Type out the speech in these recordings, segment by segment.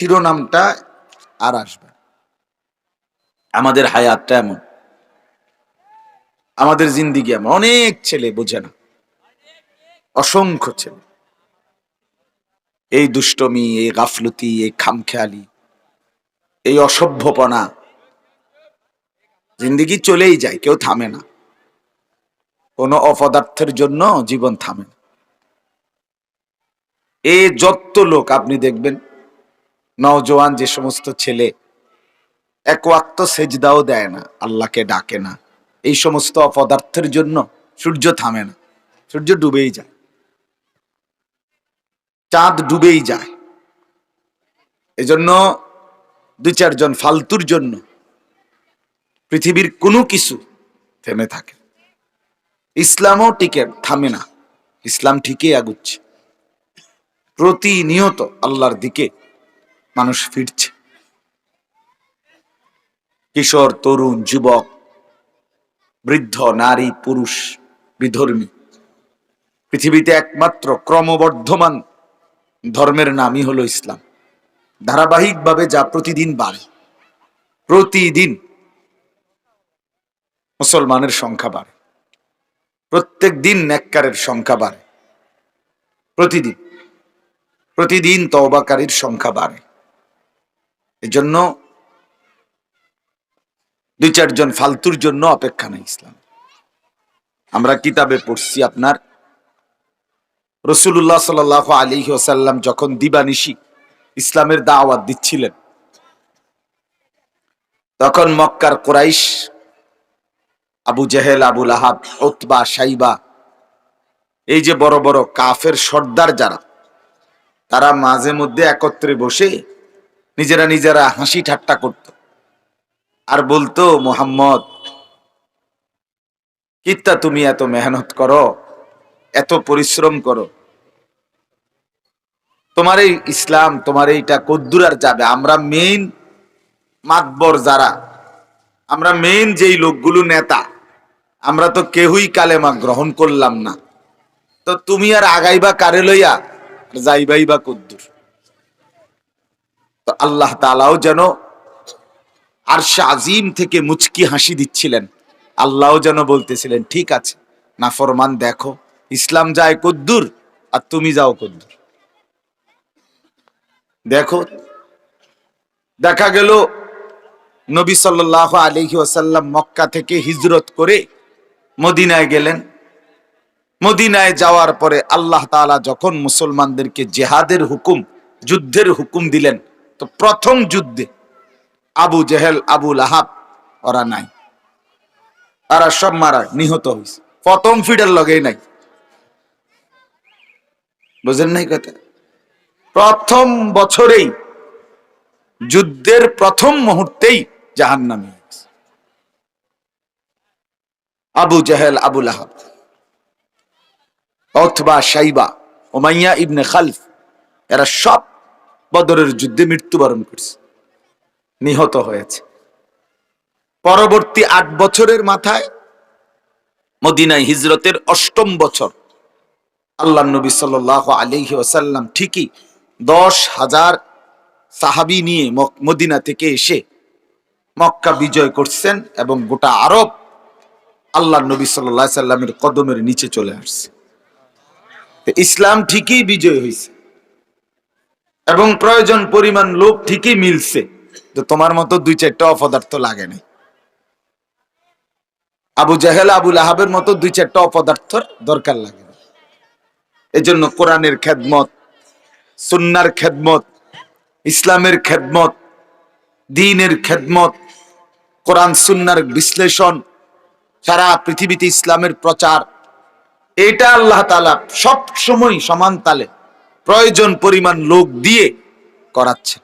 শিরোনামটা আর আসবে আমাদের হায়াতটা এমন। আমাদের জিন্দিগি এমন। অনেক ছেলে বোঝে না। অসংখ্য ছেলে। এই দুষ্টমি, এই গাফলতি, এই খামখেয়ালি, এই অসভ্যপনা জিন্দিগি চলেই যায়, কেউ থামে না। কোনো অপদার্থের জন্য জীবন থামে না। এ যত লোক, আপনি দেখবেন নওজোয়ান যে সমস্ত ছেলে, এক ওয়াক্ত সেজদাও দেয় না, আল্লাহকে ডাকে না। এই সমস্ত অপদার্থের জন্য সূর্য থামে না, সূর্য ডুবেই যায়। চাঁদ ডুবেই যায়। এজন্য দুই চারজন ফালতুর জন্য পৃথিবীর কোনো কিছু থেমে থাকে। ইসলামও টিকে, থামে না। ইসলাম ঠিকই আগুচ্ছে প্রতিনিয়ত আল্লাহর দিকে মানুষ ফিরছে। কিশোর, তরুণ, যুবক, বৃদ্ধ, নারী, পুরুষ, বিধর্মী, পৃথিবীতে একমাত্র ক্রমবর্ধমান ধর্মের নামই হলো ইসলাম। ধারাবাহিকভাবে যা প্রতিদিন বাড়ে, প্রতিদিন মুসলমানের সংখ্যা বাড়ে, প্রত্যেক দিন নেককারের সংখ্যা বাড়ে, প্রতিদিন প্রতিদিন তওবাকারীর সংখ্যা বাড়ে। এজন্য দুই চারজন ফালতুর জন্য অপেক্ষা নেই ইসলাম। আমরা কিতাবে পড়ছি আপনার রসুল্লাহ সাল আলী ওসাল্লাম যখন দিবানিশি ইসলামের দাওয়াত দিচ্ছিলেন, তখন মক্কার কোরাইশ, আবু জেহেল আবুল আহাব ওতবা সাইবা এই যে বড় বড় কাফের সর্দার যারা, তারা মাঝে মধ্যে একত্রে বসে নিজেরা নিজেরা হাসি ঠাট্টা করত। আর বলতো, মোহাম্মদ কিত্তা তুমি এত মেহনত করো? এত পরিশ্রম করো? তোমার এই ইসলাম, তোমার এইটা কদ্দুর আর যাবে। আমরা মেইন মাতবর যারা, আমরা মেইন যেই লোকগুলো নেতা, আমরা তো কেউই কালেমা গ্রহণ করলাম না। তো তুমি আর আগাইবা কারে লইয়া? যাইবাই বা কদ্দুর। তো আল্লাহ তালাও যেন আর আজিম থেকে মুচকি হাসি দিচ্ছিলেন। আল্লাহও যেন বলতেছিলেন, ঠিক আছে না ফরমান দেখো, ইসলাম যায় কদ্দুর আর তুমি যাও কদ্দুর। দেখো, দেখা গেল নবী সাল্লাহ আলহি ওসাল্লাম মক্কা থেকে হিজরত করে মদিনায় গেলেন। মদিনায় যাওয়ার পরে আল্লাহ তাআলা যখন মুসলমানদেরকে জেহাদের হুকুম, যুদ্ধের হুকুম দিলেন তো প্রথম যুদ্ধে আবু জেহেল, আবু লাহাব, ওরা নাই। তারা সব মারা, নিহত হয়েছে প্রথম ফিডার লগেই নাই। বুঝেন নাই কথা? প্রথম বছরেই, যুদ্ধের প্রথম মুহূর্তেই জাহান নামে আবু জাহেল আবুল আহাব অথবা সাইবা ওমাইয়া ইবনে খালফ, এরা সব বদরের যুদ্ধে মৃত্যুবরণ করছে। নিহত হয়েছে। পরবর্তী আট বছরের মাথায় মদিনায় হিজরতের অষ্টম বছর। আল্লাহ নবী সাল আলিহি ওসাল্লাম ঠিকই দশ হাজার সাহাবি নিয়ে মদিনা থেকে এসে মক্কা বিজয় করছেন এবং গোটা আরব আল্লাহ নবী সাল্লাহ সাল্লামের কদমের নিচে চলে আসছে। ইসলাম ঠিকই বিজয় হয়েছে। এবং প্রয়োজন, পরিমাণ লোক ঠিকই মিলছে। তো তোমার মতো দুই চারটা অপদার্থ লাগে নাই। আবু জাহেল আবুল আহাবের মতো দুই চারটা অপদার্থর দরকার লাগে না এজন্য কোরআনের খেদমত, সুন্নার খেদমত, ইসলামের খেদমত, দিনের খেদমত, কোরআন, সুন্নার বিশ্লেষণ, সারা পৃথিবীতে ইসলামের প্রচার, এটা আল্লাহ তালা সব সময় সমান তালে প্রয়োজন পরিমাণ লোক দিয়ে করাচ্ছে।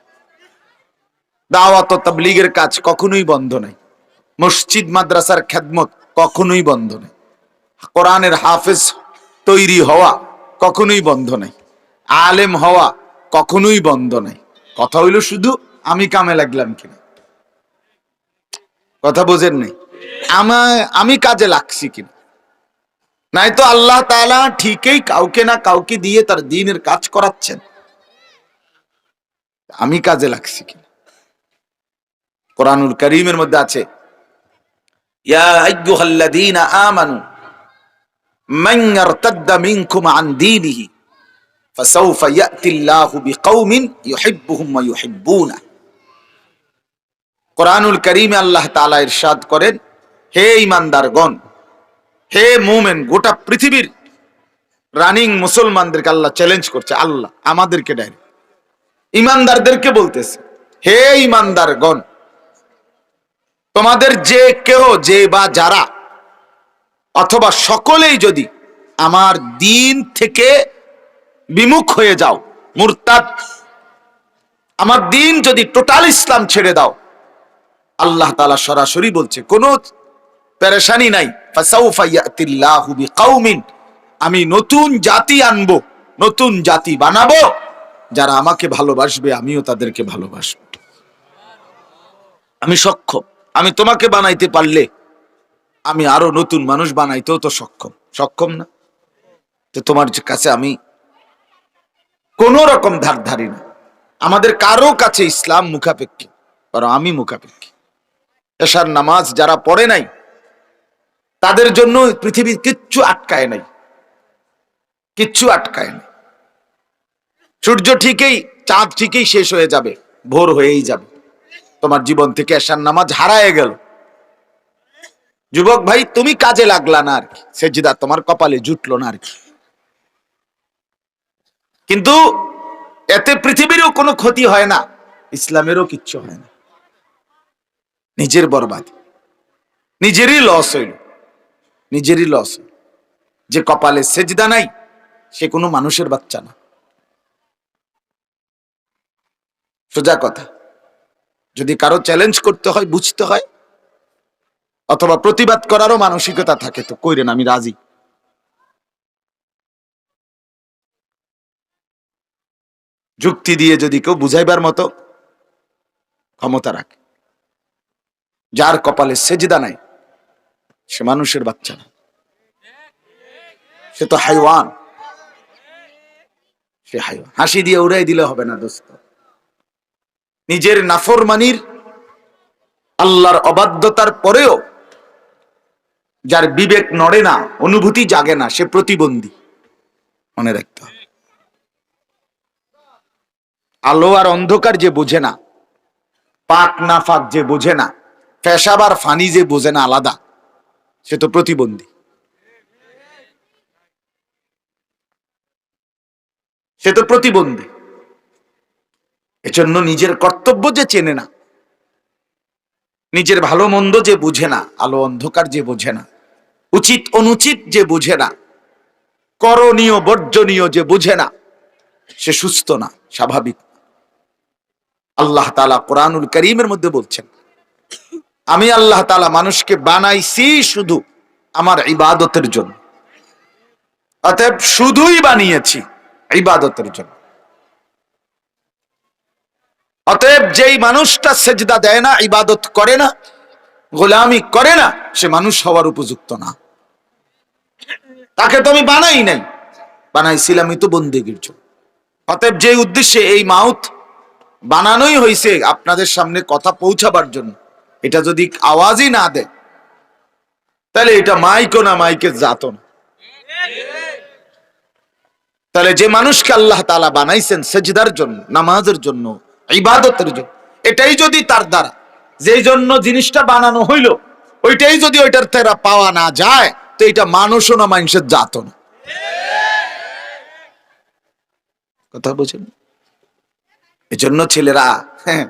দাওয়াত তাবলীগের কাজ কখনোই বন্ধ নাই। মসজিদ, মাদ্রাসার খেদমত কখনোই বন্ধ নেই। কোরআনের হাফেজ তৈরি হওয়া কখনোই বন্ধ নাই। আলেম হওয়া কখনোই বন্ধ নাই। কথা হইল শুধু আমি কামে লাগলাম কিনা। কথা বোঝেন নাই? আমি কাজে লাগছি কিনা? নাই তো আল্লাহ তালা ঠিকই কাউকে না কাউকে দিয়ে তার দিনের কাজ করাচ্ছেন। আমি কাজে লাগছি কি? কোরআনুল করিমের মধ্যে আছে কোরআনুল করিমে আল্লাহ তাআলা ইরশাদ করেন, হে ইমানদার ঈমানদারগণ হে মুমিন, গোটা পৃথিবীর রানিং মুসলমানদেরকে আল্লাহ চ্যালেঞ্জ করছে। আল্লাহ, আমাদেরকে ডাইরেক্ট ইমানদারদেরকে বলতেছে, হে ইমানদারগণ, তোমাদের যে কেহ, যে বা যারা, অথবা সকলেই যদি আমার দিন থেকে বিমুখ হয়ে যাও, মুরতাদ, আমার দিন যদি টোটাল ইসলাম ছেড়ে দাও, আল্লাহ তাআলা সরাসরি বলছে, কোনো পেরেশানি নাই। আমি নতুন জাতি আনব, নতুন জাতি বানাবো। যারা আমাকে ভালোবাসবে, আমিও তাদেরকে ভালোবাসবো। আমি সক্ষম। আমি তোমাকে বানাইতে পারলে আমি আরও নতুন মানুষ বানাইতেও তো সক্ষম। সক্ষম না? তো তোমার কাছে আমি কোন রকম ধার ধারি না। আমাদের কারও কাছে ইসলাম মুখাপেক্ষী, বরং আমি মুখাপেক্ষী। এসার নামাজ যারা পড়ে নাই তাদের জন্য পৃথিবীর কিচ্ছু আটকায় নাই। কিচ্ছু আটকায় নাই। সূর্য ঠিকই, চাঁদ ঠিকই শেষ হয়ে যাবে, ভোর হয়েই যাবে। তোমার জীবন থেকে এশার নামাজ হারায় গেল। যুবক ভাই, তুমি কাজে লাগলা না আর কি? সেজিদা তোমার কপালে জুটলো না আর কি? কিন্তু এতে পৃথিবীরও কোনো ক্ষতি হয় না, ইসলামেরও কিচ্ছু হয় না। নিজের বরবাদ, নিজেরই লস হইল। নিজেরই লস যে কপালে সেজদা নাই, সে কোনো মানুষের বাচ্চা না। সোজা কথা। যদি কারও চ্যালেঞ্জ করতে হয়, বুঝতে হয়, অথবা প্রতিবাদ করারও মানসিকতা থাকে, তো কইরেন আমি রাজি। যুক্তি দিয়ে যদি কেউ বুঝাইবার মতো ক্ষমতা রাখে। যার কপালে সেজদা নাই সে মানুষের বাচ্চা না। সে তো হাইওয়ান। সে হাইওয়ান। হাসি দিয়ে উড়াই দিলে হবে না দোস্ত। নিজের নাফরমানির আল্লাহর অবাধ্যতার পরেও যার বিবেক নড়ে না, অনুভূতি জাগে না, সে প্রতিবন্ধী। মনে রাখতে হবে। আলো আর অন্ধকার যে বোঝে না, পাক না ফাক যে বোঝে না, পেশাব আর ফানি যে বোঝে না, আলাদা। সে তো প্রতিবন্ধী সে তো প্রতিবন্ধী এজন্য নিজের কর্তব্য যে চেনে না, নিজের ভালো মন্দ যে বুঝে না, আলো অন্ধকার যে বোঝে না, উচিত অনুচিত যে বুঝে না, করণীয়, বর্জনীয় যে বুঝে না, সে সুস্থ না, স্বাভাবিক। আল্লাহ তালা কোরআনুল করিমের মধ্যে বলছেন আমি আল্লাহ তালা মানুষকে বানাইছি শুধু আমার ইবাদতের জন্য। অতএব শুধুই বানিয়েছি ইবাদতের জন্য। অতএব যেই মানুষটা সেজদা দেয় না, ইবাদত করে না, গোলামি করে না, সে মানুষ হওয়ার উপযুক্ত না। তাকে তো আমি বানাই নাই। বানাইছিলামই তো বন্দেগীর জন্য। অতএব যে উদ্দেশ্যে এই মাউথ বানানোই হয়েছে আপনাদের সামনে কথা পৌঁছাবার জন্য এটা যদি আওয়াজই না দেয়, তাহলে এটা মাইকো না, মাইকের জাত না। তাহলে যে মানুষকে আল্লাহ তালা বানাইছেন সেজদার জন্য, নামাজের জন্য, ইবাদতের জন্য, এটাই যদি তার দ্বারা, যেই জন্য জিনিসটা বানানো হইল, ওইটাই যদি ওইটার তেরা পাওয়া না যায়, তো এটা মানুষও না, মানুষের জাত না। কথা বুঝেন? এজন্য ছেলেরা হ্যাঁ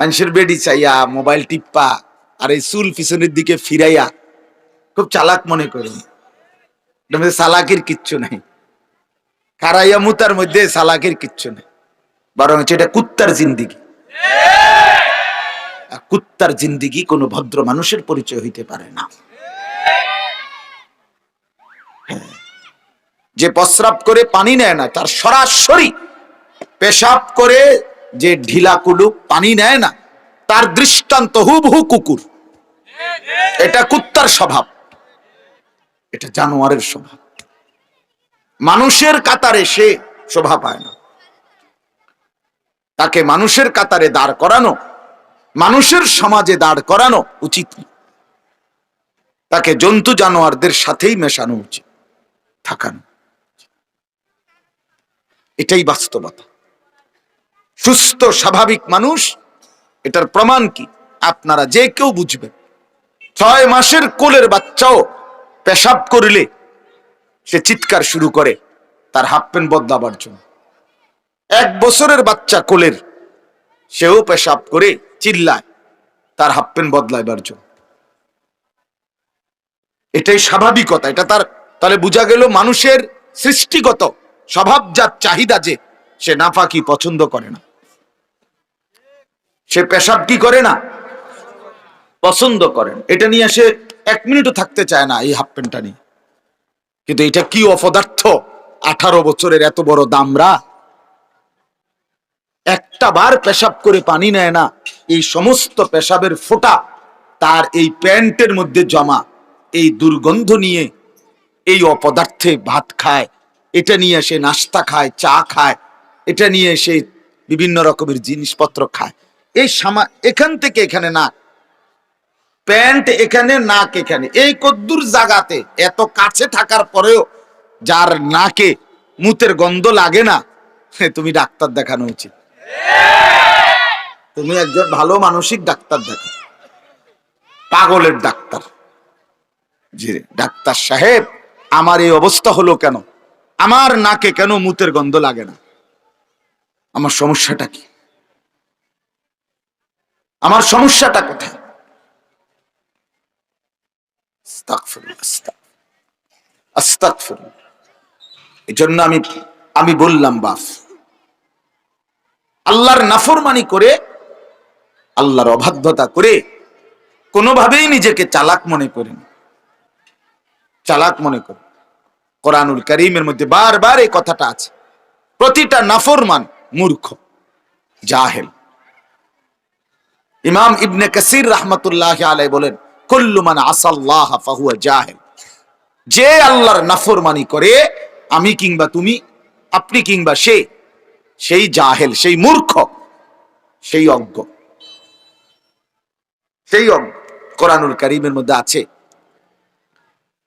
মানুষের বেডি চাইয়া, মোবাইল টিপ্পা, আর এই চুল পিছনের দিকে ফিরাইয়া, খুব চালাক মনে মধ্যে চালাকের কিচ্ছু নাই। কারাইয়া মুতার মধ্যে চালাকের কিচ্ছু নেই। বরং এটা কুত্তার জিন্দিগি। কুত্তার জিন্দিগি কোনো ভদ্র মানুষের পরিচয় হইতে পারে না। যে প্রস্রাব করে পানি নেয় না, তার সরাসরি পেশাব করে যে ঢিলা কুলুক পানি নেয় না, তার দৃষ্টান্ত হুবহু কুকুর। এটা কুত্তার স্বভাব। এটা জানোয়ারের স্বভাব। মানুষের কাতারে সে শোভা পায় না। তাকে মানুষের কাতারে দাঁড় করানো, মানুষের সমাজে দাঁড় করানো উচিত তাকে জন্তু জানোয়ারদের সাথেই মেশানো উচিত, থাকানো এটাই বাস্তবতা। সুস্থ, স্বাভাবিক মানুষ, এটার প্রমাণ কি? আপনারা যে কেউ বুঝবেন। ছয় মাসের কোলের বাচ্চাও পেশাব করলে সে চিৎকার শুরু করে, তার হাফ বদলাবার জন্য। এক বছরের বাচ্চা কোলের, সেও পেশাব করে চিল্লায়, তার হাফ প্যান্ট বদলাইবার জন্য। এটাই স্বাভাবিকতা, এটা তার, তাহলে বোঝা গেল মানুষের সৃষ্টিগত স্বভাবজাত চাহিদা যে, সে নাফাকি পছন্দ করে না। সে পেশাব কি করে না? পছন্দ করেন এটা নিয়ে সে এক মিনিটও থাকতে চায় না এই হাফ প্যান্টটা নিয়ে। কিন্তু এটা কি অপদার্থ? আঠারো বছরের এত বড় দামরা একটা বার পেশাব করে পানি নেয় না। এই সমস্ত পেশাবের ফোঁটা তার এই প্যান্টের মধ্যে জমা। এই দুর্গন্ধ নিয়ে এই অপদার্থে ভাত খায়। এটা নিয়ে সে নাস্তা খায়, চা খায়। এটা নিয়ে সে বিভিন্ন রকমের জিনিসপত্র খায়। এই সামা এখান থেকে এখানে না। প্যান্ট এখানে, নাক এখানে। এই কদ্দুর জাগাতে, এত কাছে থাকার পরেও যার নাকে মুতের গন্ধ লাগে না তুমি ডাক্তার দেখানো উচিত। তুমি একজন ভালো মানসিক ডাক্তার দেখো পাগলের ডাক্তার। জি ডাক্তার সাহেব, আমার এই অবস্থা হলো কেন? আমার নাকে কেন মুতের গন্ধ লাগে না? আমার সমস্যাটা কি? আমার সমস্যাটা কোথায়? আস্তাগফিরুল্লাহ, আস্তাগফিরুল্লাহ। আস্তাগফিরুল্লাহ। এই জন্য আমি আমি বললাম বাপ আল্লাহর নাফরমানি করে আল্লাহর অবাধ্যতা করে কোনোভাবেই নিজেকে চালাক মনে করেন চালাক মনে করেন কোরআনুল করিমের মধ্যে বারবার এই কথাটা আছে। প্রতিটা নাফরমান মূর্খ জাহেল। ইমাম ইবনে কাসির রহমতুল্লাহ আলাই বলেন, কুল্লু মান আসাল্লাহ ফাহুয়া জাহেল। যে আল্লাহর নাফরমানি করে, আমি কিংবা তুমি, আপনি কিংবা সে, সেই জাহেল, সেই মূর্খ, সেই অজ্ঞ। সেই অজ্ঞ। কোরআনুল করিমের মধ্যে আছে।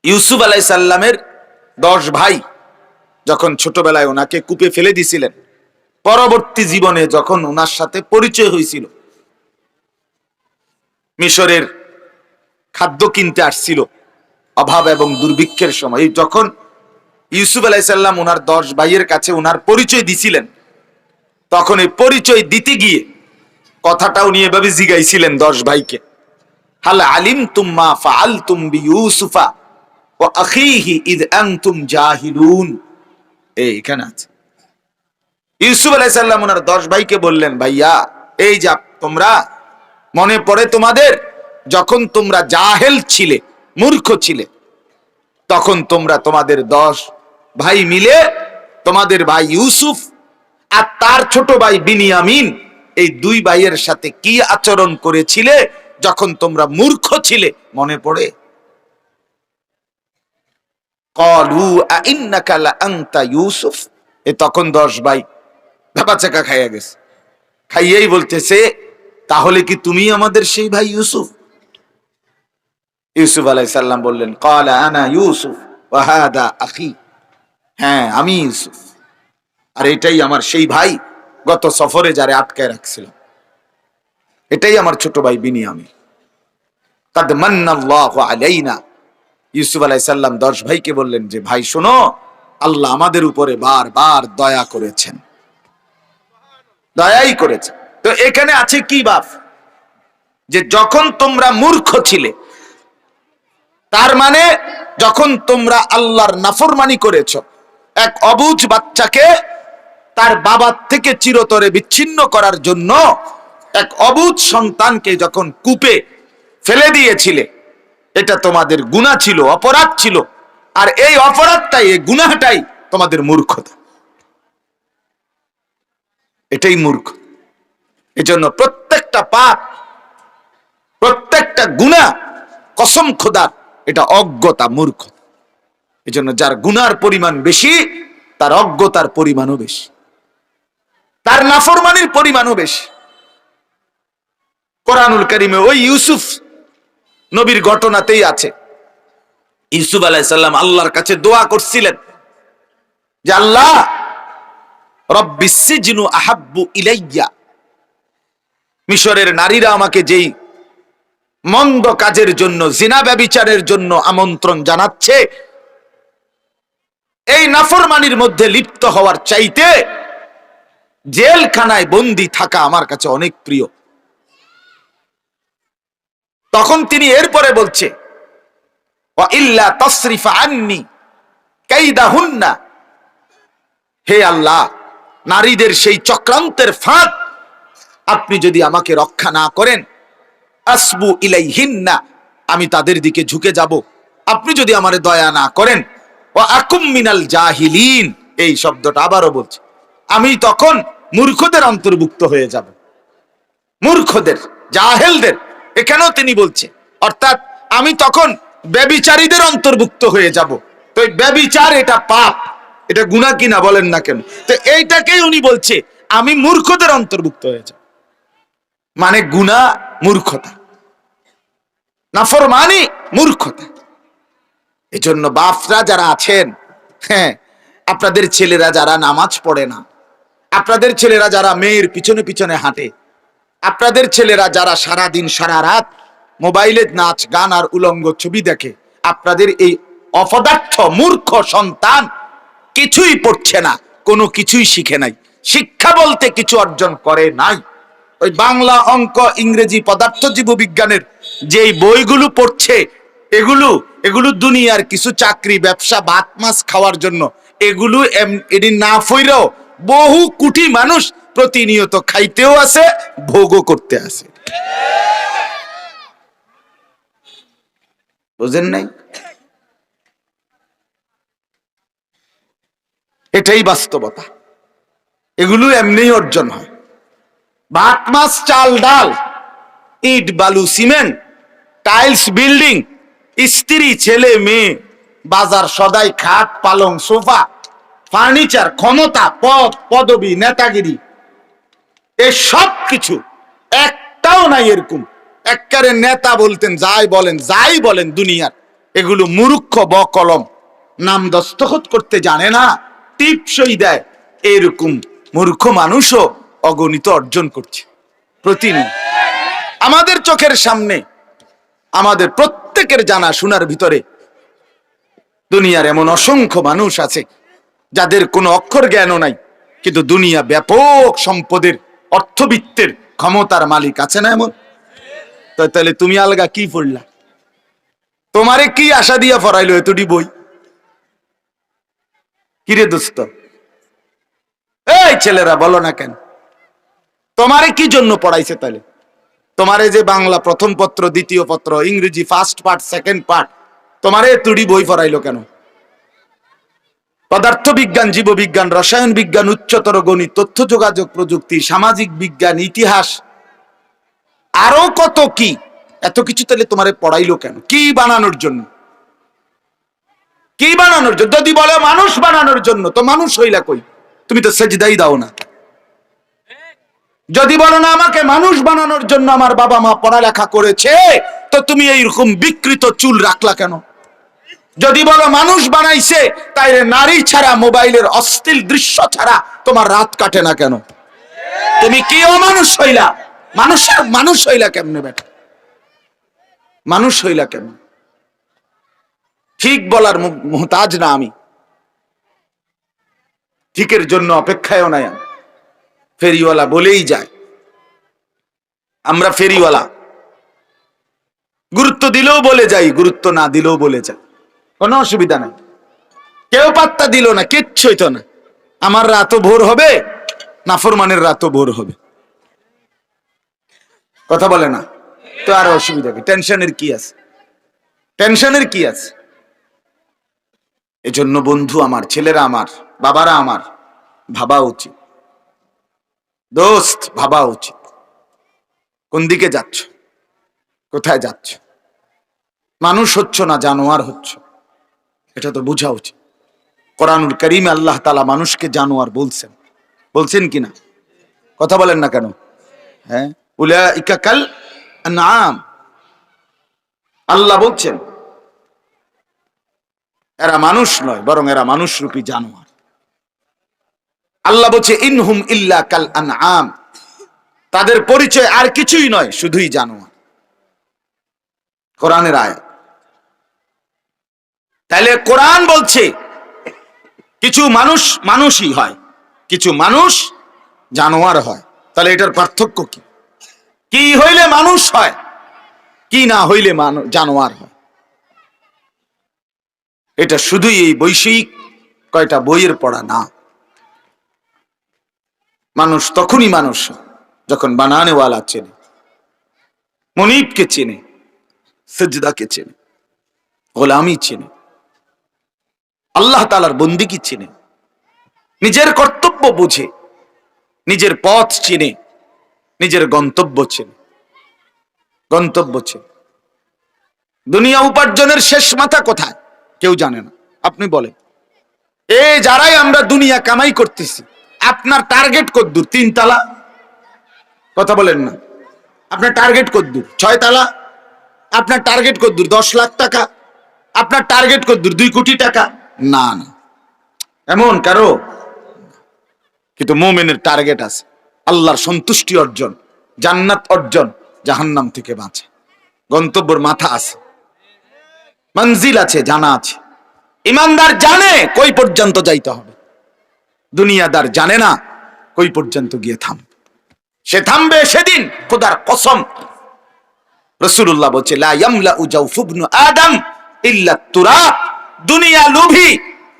ইউসুফ আলাই সাল্লামের দশ ভাই যখন ছোটবেলায় ওনাকে কূপে ফেলে দিছিলেন, পরবর্তী জীবনে যখন ওনার সাথে পরিচয় হয়েছিল মিশরের খাদ্য কিনতে আসছিল অভাব এবং দুর্ভিক্ষের সময়। যখন ইউসুফ আলাইসাল্লাম ওনার দশ ভাইয়ের কাছে ওনার পরিচয় দিছিলেন, তখন এই পরিচয় দিতে গিয়ে কথাটাও নিয়ে এভাবে জিগাইছিলেন দশ ভাইকে। হাল আলিম তুম্মা ফাআল তুম ইউসুফা ও আখিহি ইদ আনতুম জাহিলুন। এই এখানে আছে। ইউসুফ আলাইসাল্লাম ওনার দশ ভাইকে বললেন, ভাইয়া, এই যা, তোমরা মনে পড়ে তোমাদের? যখন তোমরা জাহেল ছিলে, মূর্খ ছিলে, তখন তোমরা তোমাদের দশ ভাই মিলে তোমাদের ভাই ইউসুফ আর তার ছোট ভাই বিনিয়ামিন এই দুই ভাইয়ের সাথে কি আচরণ করেছিলে যখন তোমরা মূর্খ ছিলে? মনে পড়ে? তখন দশ ভাই ধাপা চাকা খাইয়া গেছে। খাইয়েই বলতেছে তাহলে কি তুমি আমাদের সেই ভাই ইউসুফ? ইউসুফ আলাইসাল্লাম বললেন কালা আনা ইউসুফ ওয়াহাদা আখি। হ্যাঁ আমি ইউসুফ। আর এটাই আমার সেই ভাই গত সফরে যারে আটকায় রাখছিলাম। এটাই আমার ছোট ভাই বিনিয়ামি কাদ মান্নাল্লাহু আলাইনা। ইউসুফ আলাইসাল্লাম দশ ভাইকে বললেন যে, ভাই, শোনো, আল্লাহ আমাদের উপরে বারবার দয়া করেছেন। দয়াই করেছে তো এখানে আছে কি বাপ? যে যখন তোমরা মূর্খ ছিলে, তার মানে যখন তোমরা আল্লাহর নাফরমানি করেছ, এক অবুজ বাচ্চাকে তার বাবার থেকে চিরতরে বিচ্ছিন্ন করার জন্য এক অবুজ সন্তানকে যখন কূপে ফেলে দিয়েছিলে, এটা তোমাদের গুনাহ ছিল, অপরাধ ছিল। আর এই অপরাধটাই, এই গুনাহটাই তোমাদের মূর্খতা। এটাই মূর্খ। এজন্য প্রত্যেকটা পাপ, প্রত্যেকটা গুনাহ কসম খোদার, এটা অজ্ঞতা, মূর্খ। এজন্য যার গুনার পরিমাণ বেশি, তার অজ্ঞতার পরিমাণও বেশি। তার নাফরমানির পরিমাণও বেশি। কোরআনুল করিমে ওই ইউসুফ নবীর ঘটনাতেই আছে। ইউসুফ আলাইসাল্লাম আল্লাহর কাছে দোয়া করছিলেন যে, আল্লাহ রব্বিসিজনু আহাব্বু ইলাইয়া। মিশরের নারীরা আমাকে যেই মন্দ কাজের জন্য, জিনা ব্যবিচারের জন্য আমন্ত্রণ জানাচ্ছে, এই নাফরমানির মধ্যে লিপ্ত হওয়ার চাইতে জেলখানায় বন্দি থাকা আমার কাছে অনেক প্রিয়। তখন তিনি এরপরে বলছে, "ওয়া ইল্লা তসরিফা আন্নি কাইদাহুন্না। হে আল্লাহ, নারীদের সেই চক্রান্তের ফাঁদ আপনি যদি আমাকে রক্ষা না করেন, আসবু ইলাইহিন্না, আমি তাদের দিকে ঝুঁকে যাব। আপনি যদি আমারে দয়া না করেন ও আকুম মিনাল জাহিলিন, এই শব্দটা আবারও বলছে, আমি তখন মূর্খদের অন্তর্ভুক্ত হয়ে যাব। মূর্খদের, জাহেলদের, এখানেও তিনি বলছে, অর্থাৎ আমি তখন ব্যবিচারীদের অন্তর্ভুক্ত হয়ে যাব। তো ব্যবিচার এটা পাপ, এটা গুণা কিনা বলেন না কেন? তো এইটাকেই উনি বলছে, আমি মূর্খদের অন্তর্ভুক্ত হয়ে যাব। মানে গুণা মূর্খতা। নাফরমানি মূর্খতা। এজন্য বাপরা যারা আছেন হ্যাঁ আপনাদের ছেলেরা যারা নামাজ পড়ে না, আপনাদের ছেলেরা যারা মেয়ের পিছনে পিছনে হাঁটে, আপনাদের ছেলেরা যারা সারা দিন সারা রাত মোবাইলে নাচ, গান আর উলঙ্গ ছবি দেখে, আপনাদের এই অপদার্থ, মূর্খ সন্তান কিছুই পড়ছে না, কোনো কিছুই শিখে নাই। শিক্ষা বলতে কিছু অর্জন করে নাই। ওই বাংলা অঙ্ক ইংরেজি পদার্থ জীববিজ্ঞানের যেই বইগুলো পড়ছে, এগুলো এগুলো দুনিয়ার কিছু চাকরি, ব্যবসা, ভাত, মাছ খাওয়ার জন্য, এগুলো এটি না ফইরেও বহু কোটি মানুষ প্রতিনিয়ত খাইতেও আছে ভোগও করতে আছে বুঝেন নাই? এটাই বাস্তবতা। এগুলো এমনি অর্জন হয়। ভাত মাছ চাল ডাল, ইট, বালু, সিমেন্ট, টাইলস, বিল্ডিং, স্ত্রী, ছেলে, মেয়ে, বাজার সদাই, খাট, পালং, সোফা, ফার্নিচার, ক্ষমতা, পদ, পদবি, নেতাগিরি, এ সব কিছু একটাও নাই এরকম। এককারে নেতা বলতেন, যাই বলেন যাই বলেন দুনিয়ার, এগুলো মূর্খ ব কলম নাম দস্তখত করতে জানে না, টিপসই দেয়, এরকম মূর্খ মানুষও অগণিত অর্জন করছে। প্রতিদিন আমাদের চোখের সামনে, আমাদের প্রত্যেকের জানা শোনার ভিতরে দুনিয়ার এমন অসংখ্য মানুষ আছে, যাদের কোনো অক্ষর জ্ঞানও নাই, কিন্তু দুনিয়া ব্যাপক সম্পদের, অর্থবিত্তের ক্ষমতার মালিক আছে না এমন? তাহলে তুমি আলগা কি পড়লা? তোমারে কি আশা দিয়া ফরাইলো এতটি বই? কিরে দোস্ত? এই ছেলেরা বলো না কেন? তোমারে কি জন্য পড়াইছে তাহলে তোমারে যে বাংলা প্রথম পত্র, দ্বিতীয় পত্র, ইংরেজি ফার্স্ট পার্ট সেকেন্ড পার্ট তোমারে তুড়ি বই পড়াইলো কেন? পদার্থ বিজ্ঞান জীববিজ্ঞান, রসায়ন বিজ্ঞান, উচ্চতর গণিত, তথ্য যোগাযোগ প্রযুক্তি, সামাজিক বিজ্ঞান, ইতিহাস, আরও কত কি? এত কিছু তাহলে তোমারে পড়াইলো কেন? কি বানানোর জন্য? কি বানানোর জন্য? যদি বলে মানুষ বানানোর জন্য, তো মানুষ হইলা কই? তুমি তো সেজদাই দাও না। যদি বলো না, আমাকে মানুষ বানানোর জন্য আমার বাবা মা পড়ালেখা করেছে, তো তুমি এইরকম বিকৃত চুল রাখলা কেন? যদি বলো মানুষ বানাইছে তাই নারী ছাড়া, মোবাইলের অস্থির দৃশ্য ছাড়া তোমার রাত কাটে না কেন? তুমি কি অমানুষ হইলা? মানুষ মানুষ হইলা কেমনে বেটা? মানুষ হইলা কেমন ঠিক বলার মুহতাজ না আমি। ঠিকের জন্য অপেক্ষায়ও নাই আমি। ফেরিওয়ালা বলেই যায়। আমরা ফেরিওয়ালা। গুরুত্ব দিলেও বলে যাই গুরুত্ব না দিলেও বলে যাই কোনো অসুবিধা নাই। কেউ পাত্তা দিল না, কিচ্ছু হইতো না। আমার রাতও ভোর হবে, নাফরমানের রাতও ভোর হবে। কথা বলে না। তো আর অসুবিধা কি? টেনশনের কি আছে? টেনশনের কি আছে? এজন্য বন্ধু আমার, ছেলেরা আমার, বাবারা আমার, ভাবা উচিত। দোস্ত, ভাবা উচিত। কোন দিকে যাচ্ছ? কোথায় যাচ্ছ? মানুষ হচ্ছ না জানোয়ার হচ্ছ? এটা তো বোঝা উচিত। কোরআনুল করিম আল্লাহ তালা মানুষকে জানোয়ার বলছেন। বলছেন কিনা? কথা বলেন না কেন? হ্যাঁ? উলা ইকাকাল নাম আল্লাহ বলছেন, এরা মানুষ নয়, বরং এরা মানুষ রূপী জানোয়ার। আল্লাহ বলছে, ইনহুম ইল্লা কাল আনআম। তাদের পরিচয় আর কিছুই নয়, শুধুই জানোয়ার। কোরআনের আয়াত। তাহলে কোরআন বলছে, কিছু মানুষ মানুষই হয়, কিছু মানুষ জানোয়ার হয়। তাহলে এটার পার্থক্য কি? কি হইলে মানুষ হয়, কি না হইলে জানোয়ার হয়। এটা শুধুই এই বৈষয়িক কয়টা বইয়ের পড়া না। মানুষ তখনই মানুষ যখন বানানেওয়ালা চেনে, মনিবকে চেনে, সজদাকে চেনে, গোলামি চেনে, আল্লাহ তালার বন্দিকে চেনে, নিজের কর্তব্য বুঝে, নিজের পথ চিনে, নিজের গন্তব্য চেনে গন্তব্য চেনে। দুনিয়া উপার্জনের শেষ মাথা কোথায়? কেউ জানে না। আপনি বলেন। এ যারাই আমরা দুনিয়া কামাই করতেছি আপনার টার্গেট কদ্দূর? তিন তালা? কথা বলেন না। আপনার টার্গেট কদ্দূর? ছয় তালা? আপনার টার্গেট কদ্দূর দশ লাখ টাকা? আপনার টার্গেট কদ্দূর দুই কোটি টাকা? না না। এমন কারও? কিন্তু মোমেনের টার্গেট আছে। আল্লাহর সন্তুষ্টি অর্জন, জান্নাত অর্জন, জাহান্নাম থেকে বাঁচে। গন্তব্যর মাথা আছে। মঞ্জিল আছে, জানা আছে। ইমানদার জানে কই পর্যন্ত যাইতে হবে। দুনিয়াদার জানে না কই পর্যন্ত গিয়ে থামবে সে থামবে সেদিন, খোদার কসম। রসুল্লাহ বলছে আদম ইল্লা তুরাব দুনিয়া লোভী,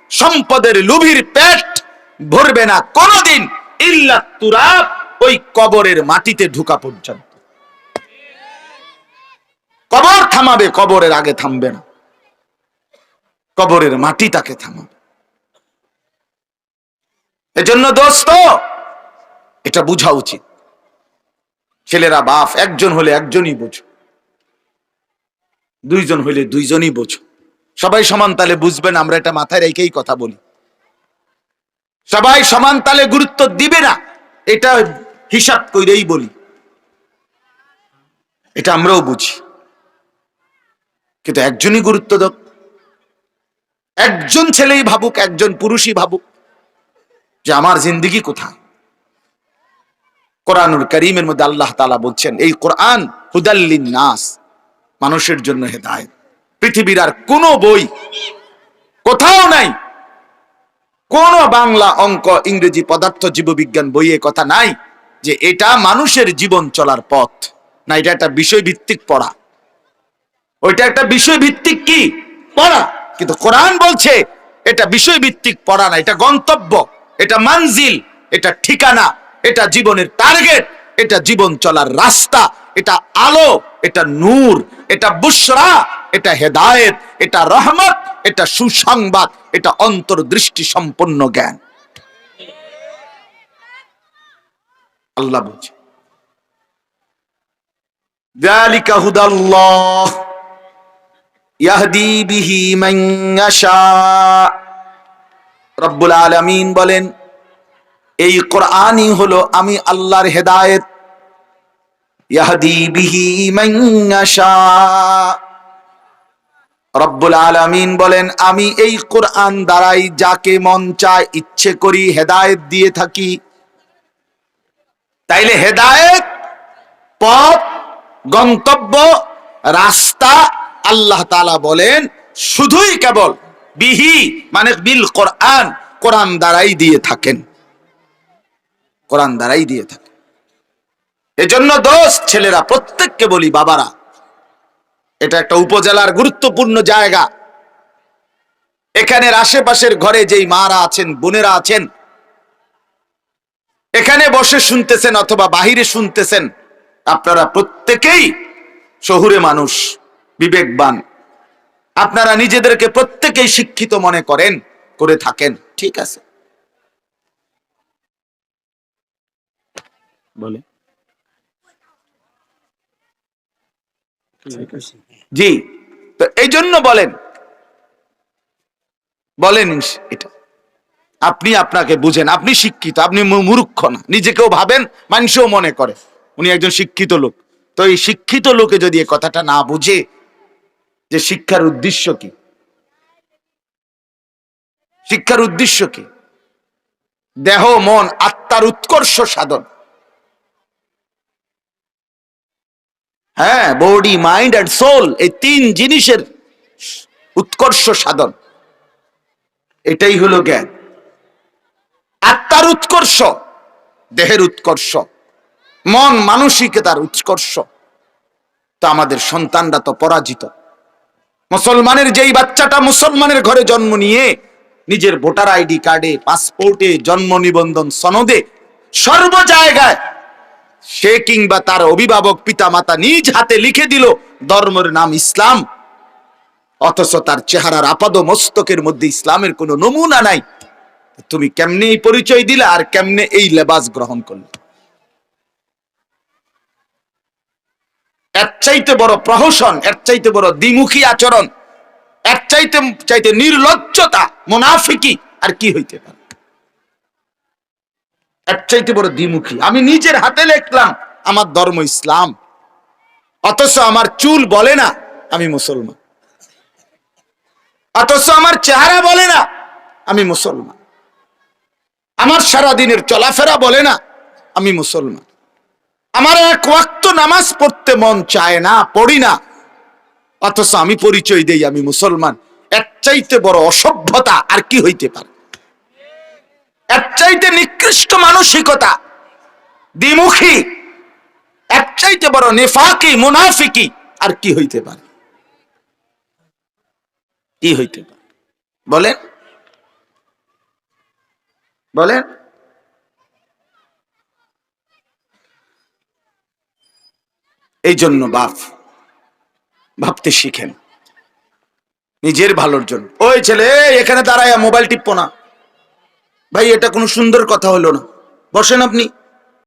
সম্পদের লোভীর পেট ভরবে না কোনোদিন ইল্লা তুরাব ওই কবরের মাটিতে ঢুকা পর্যন্ত। কবর থামাবে, কবরের আগে থামবে না। কবরের মাটি তাকে থামাবে। এজন্য দোস্ত, এটা বুঝা উচিত। ছেলেরা বাপ, একজন হলে একজনই বোঝো। দুইজন হইলে দুইজনই বোঝো। সবাই সমান তালে বুঝবেন, আমরা এটা মাথায় রেখেই কথা বলি। সবাই সমান তালে গুরুত্ব দিবে না, এটা হিসাব কইরেই বলি। এটা আমরাও বুঝি। কিন্তু একজনই গুরুত্ব দাও। একজন ছেলেই ভাবুক, একজন পুরুষই ভাবুক। যে আমার জিন্দিগি কোথায়? কোরআনুল করিমের মধ্যে আল্লাহ তালা বলছেন, এই কোরআন হুদাল্লিন নাস মানুষের জন্য হেদায়ত। পৃথিবীর আর কোনো বই কোথাও নাই। কোন বাংলা অঙ্ক, ইংরেজি পদার্থ, জীববিজ্ঞান বইয়ে কথা নাই যে এটা মানুষের জীবন চলার পথ। না, এটা একটা বিষয় ভিত্তিক পড়া। ওইটা একটা বিষয় ভিত্তিক কি? পড়া। কিন্তু কোরআন বলছে, এটা বিষয় ভিত্তিক পড়া না, এটা গন্তব্য। এটা মানজিল এটা ঠিকানা এটা জীবনের টার্গেট এটা জীবন চলার রাস্তা এটা আলো এটা নূর এটা বুশরা এটা হেদায়েত এটা রহমত এটা সুসংবাদ এটা অন্তর্দৃষ্টি সম্পন্ন জ্ঞান আল্লাহ বলছে ذلك هدى الله يهدي به من يشاء রব্বুল আলামিন বলেন, এই কোরআনই হলো আমি আল্লাহর হেদায়েত। ইয়াহদি বিহি রব্বুল আলামিন বলেন, আমি এই কোরআন দ্বারাই যাকে মন চায়, ইচ্ছে করি হেদায়েত দিয়ে থাকি। তাইলে হেদায়েত, পথ, গন্তব্য, রাস্তা আল্লাহ তাআলা বলেন, শুধুই কেবল বিহি মানে বিল কোরআন কোরআন দ্বারাই দিয়ে থাকেন। কোরআন দ্বারাই দিয়ে থাকেন। এজন্য দোষ ছেলেরা, প্রত্যেককে বলি, বাবারা, এটা একটা উপজেলার গুরুত্বপূর্ণ জায়গা। এখানের আশেপাশের ঘরে যেই মারা আছেন, বোনেরা আছেন, এখানে বসে শুনতেছেন অথবা বাহিরে শুনতেছেন, আপনারা প্রত্যেকেই শহুরে মানুষ, বিবেকবান। আপনারা নিজেদেরকে প্রত্যেকেই শিক্ষিত মনে করেন করে থাকেন। ঠিক আছে? বলে। জি। তো এই জন্য বলেন। বলেন এটা। আপনি আপনাকে বুঝেন আপনি শিক্ষিত আপনি মূর্খ না। নিজেকেও ভাবেন মানুষও মনে করে। উনি একজন শিক্ষিত লোক। তো এই শিক্ষিত লোকে যদি এই কথাটা না বুঝে যে শিক্ষার উদ্দেশ্য কি? শিক্ষার উদ্দেশ্য কি? দেহ, মন, আত্মার উৎকর্ষ সাধন। হ্যাঁ বডি মাইন্ড অ্যান্ড সোল এই তিন জিনিসের উৎকর্ষ সাধন। এটাই হলো জ্ঞান। আত্মার উৎকর্ষ, দেহের উৎকর্ষ। মন মানসিকতার উৎকর্ষ। তো আমাদের সন্তানরা তো পরাজিত। মুসলমানের যেই বাচ্চাটা মুসলমানের ঘরে জন্ম নিয়ে নিজের ভোটার আইডি কার্ডে, পাসপোর্টে জন্ম নিবন্ধন সনদে সর্ব জায়গায় সে কিংবা তার অভিভাবক পিতামাতা নিজ হাতে লিখে দিল, ধর্মের নাম ইসলাম। অথচ তার চেহারার আপাদ মস্তকের মধ্যে ইসলামের কোনো নমুনা নাই। তুমি কেমনে এই পরিচয় দিলে আর কেমনে এই লেবাস গ্রহণ করলে? এর চাইতে বড় প্রহসন, এর চাইতে বড় দ্বিমুখী আচরণ, এর চাইতে চাইতে নির্লজ্জতা, মুনাফিকি, আর কি হইতে পারে? এর চাইতে বড় দ্বিমুখী। আমি নিজের হাতে লিখলাম, আমার ধর্ম ইসলাম। অথচ আমার চুল বলে না, আমি মুসলমান। অথচ আমার চেহারা বলে না, আমি মুসলমান। আমার সারা দিনের চলাফেরা বলে না, আমি মুসলমান। আমার এক ওয়াক্ত নামাজ পড়তে মন চায় না, পড়ি না। অথচ আমি পরিচয় দেই, আমি মুসলমান। এর চাইতে বড় অসভ্যতা আর কি হইতে পারে? এর চাইতে নিকৃষ্ট মানসিকতা দ্বিমুখী, এর চাইতে বড় নেফাকি, মুনাফিকি আর কি হইতে পারে? কি হইতে পারে? বলেন। বলেন। এই জন্য বাপ, ভাবতে শিখেন। নিজের ভালোর জন্য। ওই ছেলে এখানে দাঁড়ায় মোবাইল টিপো না। ভাই, এটা কোনো সুন্দর কথা হলো না। বসেন আপনি।